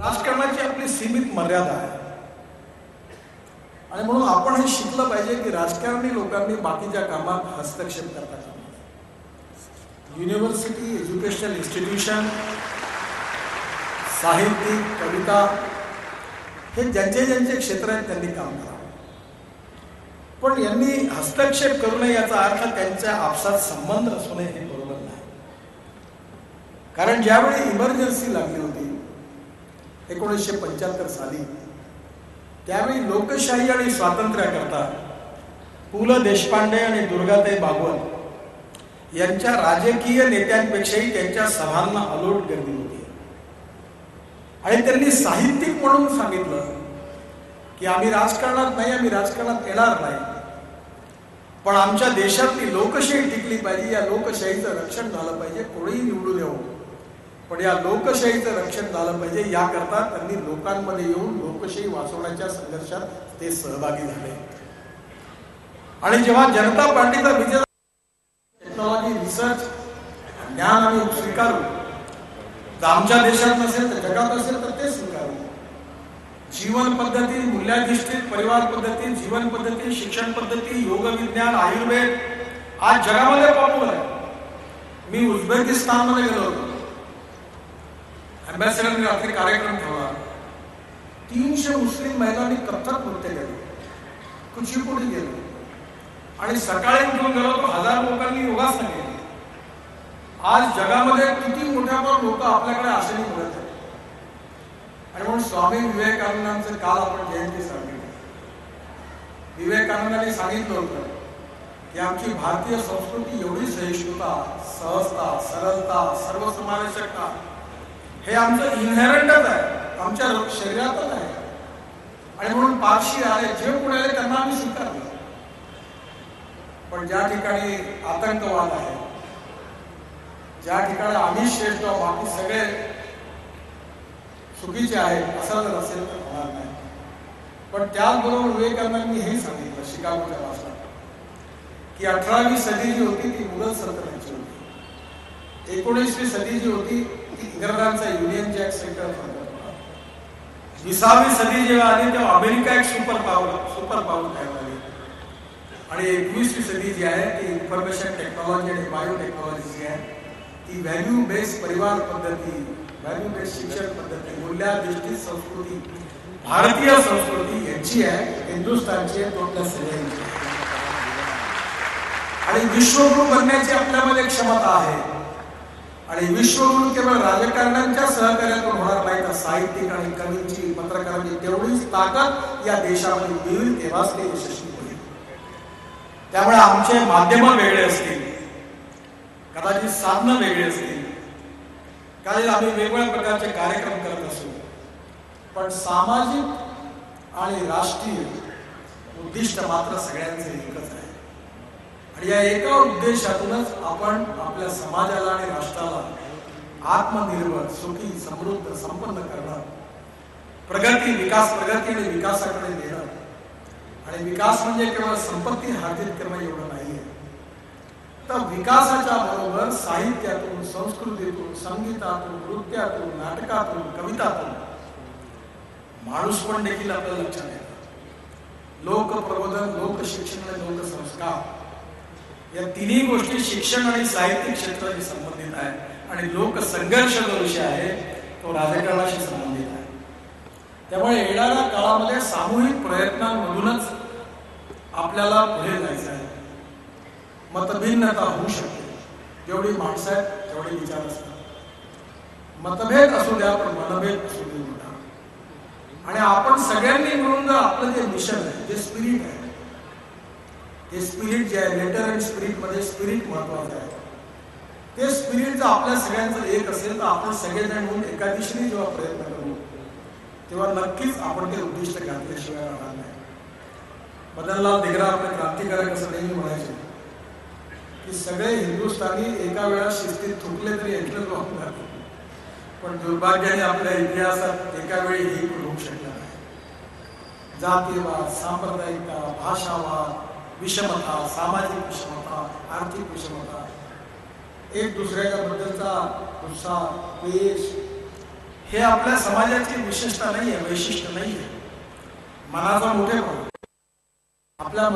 राजकारणाची आपली सीमित मर्यादा आहे. आणि म्हणून आपण हे शिकलं पाहिजे की राजकारणी लोकांनी बाकीच्या कामात हस्तक्षेप करता कामा युनिव्हर्सिटी एज्युकेशनल इन्स्टिट्यूशन साहित्यिक कविता हे ज्यांचे ज्यांचे क्षेत्र आहेत त्यांनी काम करावं पण यांनी हस्तक्षेप करू नये याचा अर्थ त्यांच्या आपसात संबंध असू नये हे बरोबर नाही. कारण ज्यावेळी इमर्जन्सी लागली होती एकोणीसशे पंच्याहत्तर साली. त्यावेळी लोकशाही आणि स्वातंत्र्याकरता पु ल देशपांडे आणि दुर्गाताई भागवत यांच्या राजकीय नेत्यांपेक्षाही त्यांच्या सभांना अलोट गर्दी होती. आणि त्यांनी साहित्यिक म्हणून सांगितलं की आम्ही राजकारणात नाही आम्ही राजकारणात येणार नाही. पण आमच्या देशातली लोकशाही टिकली पाहिजे या लोकशाहीचं रक्षण झालं पाहिजे कोणीही निवडून येऊ पण या लोकशाहीचं रक्षण झालं पाहिजे. याकरता त्यांनी लोकांमध्ये येऊन लोकशाही वाचवण्याच्या संघर्षात ते सहभागी झाले. आणि जेव्हा जनता पार्टीचा विजय टेक्नॉलॉजी रिसर्च ज्ञान आम्ही स्वीकारू तर आमच्या देशात नसेल तर जगात असेल तर ते स्वीकारू. जीवन पद्धती मूल्याधिष्ठित परिवार पद्धती जीवन पद्धती शिक्षण पद्धती योग विज्ञान आयुर्वेद आज जगामध्ये पॉप्युलर आहे. मी उझबेकिस्तानमध्ये गेलो होतो. अँबॅसेडरने रात्री कार्यक्रम ठेवला तीनशे मुस्लिम महिलांनी कथ्थक नृत्य केलं कुचिपुडी गेलो. आणि सकाळी उठून गेलो तर हजार लोकांनी योगासनं केली. आज जगामध्ये किती मोठ्या पण लोक आपल्याकडे आशेने मिळत आहेत. आणि म्हणून स्वामी विवेकानंदांचं काल आपण जयंती साजरी केली. विवेकानंदांनी सांगितलं होतं की आमची भारतीय संस्कृती एवढी सहिष्णुता सहजता सरलता सर्वसमावेशकता हे आमचं इनहेरंटच आहे. आमच्या शरीरातच आहे. आणि म्हणून पारशी आले जे पुढे आले त्यांना आम्ही स्वीकारलं पण ज्या ठिकाणी आतंकवाद आहे ज्या ठिकाणी आम्ही श्रेष्ठ बाकी सगळे चुकीचे आहेत असं जर असेल तर होणार नाही. पण त्याचबरोबर विवेकानंदांनी हे सांगितलं शिकागोच्या भाषणात की अठरावी सदी जी होती ती मुघल सल्तनतची होती. एकोणीसवी सदी जी होती, ती इंग्रजांचा युनियन जॅक सेंटर विसावी सदी जेव्हा आली, तेव्हा अमेरिका एक सुपर पॉवर सुपर पॉवर तयार झाली आणि एकवीसवी सदी जी आहे, ती इन्फॉर्मेशन टेक्नॉलॉजी आणि बायोटेक्नॉलॉजी जी आहे, ती व्हॅल्यू बेस्ड परिवार पद्धती व्हॅल्यू बेस्ड शिक्षण पद्धती, मूल्याधिष्ठित संस्कृती, भारतीय संस्कृती यांची आहे, हिंदुस्थानची आहे टोटल्या सगळ्यांची. आणि विश्वगुरु बनण्याची आपल्यामध्ये क्षमता आहे. आणि विश्वगुरु केवळ राजकारण्यांच्या सहकार्यातून होणार नाही तर साहित्यिक आणि कवींची पत्रकारांची तेवढीच ताकद या देशामध्ये येईल तेव्हाच ते यशस्वी होईल. त्यामुळे आमचे माध्यम वेगळे असतील कदाचित साधनं वेगळी असतील काही आम्ही वेगवेगळ्या प्रकारचे कार्यक्रम करत असू पण सामाजिक आणि राष्ट्रीय उद्दिष्ट मात्र सगळ्यांचे एकच आणि या एका उद्देशातूनच आपण आपल्या समाजाला आणि राष्ट्राला आत्मनिर्भर सुखी समृद्ध संपन्न करणं प्रगती विकास प्रगती आणि विकासाकडे नेणं. आणि विकास म्हणजे केवळ संपत्ती हातीत करणं एवढं नाहीये. तर विकासाच्या बरोबर साहित्यातून संस्कृतीतून संगीतातून नृत्यातून नाटकातून कवितातून माणूस पण देखील आपल्याला लक्षात येतं? लोकप्रबोधन लोकशिक्षण आणि लोकसंस्कार. या तिन्ही गोष्टी शिक्षण आणि साहित्य क्षेत्राशी संबंधित आहे आणि लोकसंघर्ष जो विषय आहे तो राजकारणाशी संबंधित आहे. त्यामुळे येणाऱ्या काळामध्ये सामूहिक प्रयत्नांमधूनच आपल्याला पुढे जायचं आहे. मतभिन्नता होऊ शकते. जेवढी माणसं आहेत तेवढे विचार असतात. मतभेद असू द्या पण मनभेद असू दे आणि आपण सगळ्यांनी मिळून जर आपलं जे मिशन आहे जे स्पिरिट आहे ते स्पिरिट जे आहे लेटर अँड स्पिरिटमध्ये स्पिरिट महत्वाचं आहे. ते स्पिरिट जर आपल्या सगळ्यांचं एक असेल तर आपण सगळेजण म्हणून एका दिशेने जेव्हा प्रयत्न करू तेव्हा नक्कीच आपण ते उद्दिष्ट घातल्याशिवाय राहणार नाही. मदनलाल दिग्रा आपले क्रांतिकारक असं नेहमी म्हणायचे की सगळे हिंदुस्थानी एका वेळा शिस्तीत थुकले तरी एकच वाहून पण दुर्भाग्याने आपल्या इतिहासात एका वेळी हे होऊ शकणार नाही. जातीयवाद सांप्रदायिकता भाषावाद विषमता सामाजिक विषमता आर्थिक विषमता. एक दुसऱ्याच्या बद्दलचा उत्साह द्वेष हे आपल्या समाजाची विशेषता नाही आहे वैशिष्ट्य नाही आहे मनाचा मोठेपणा आपल्या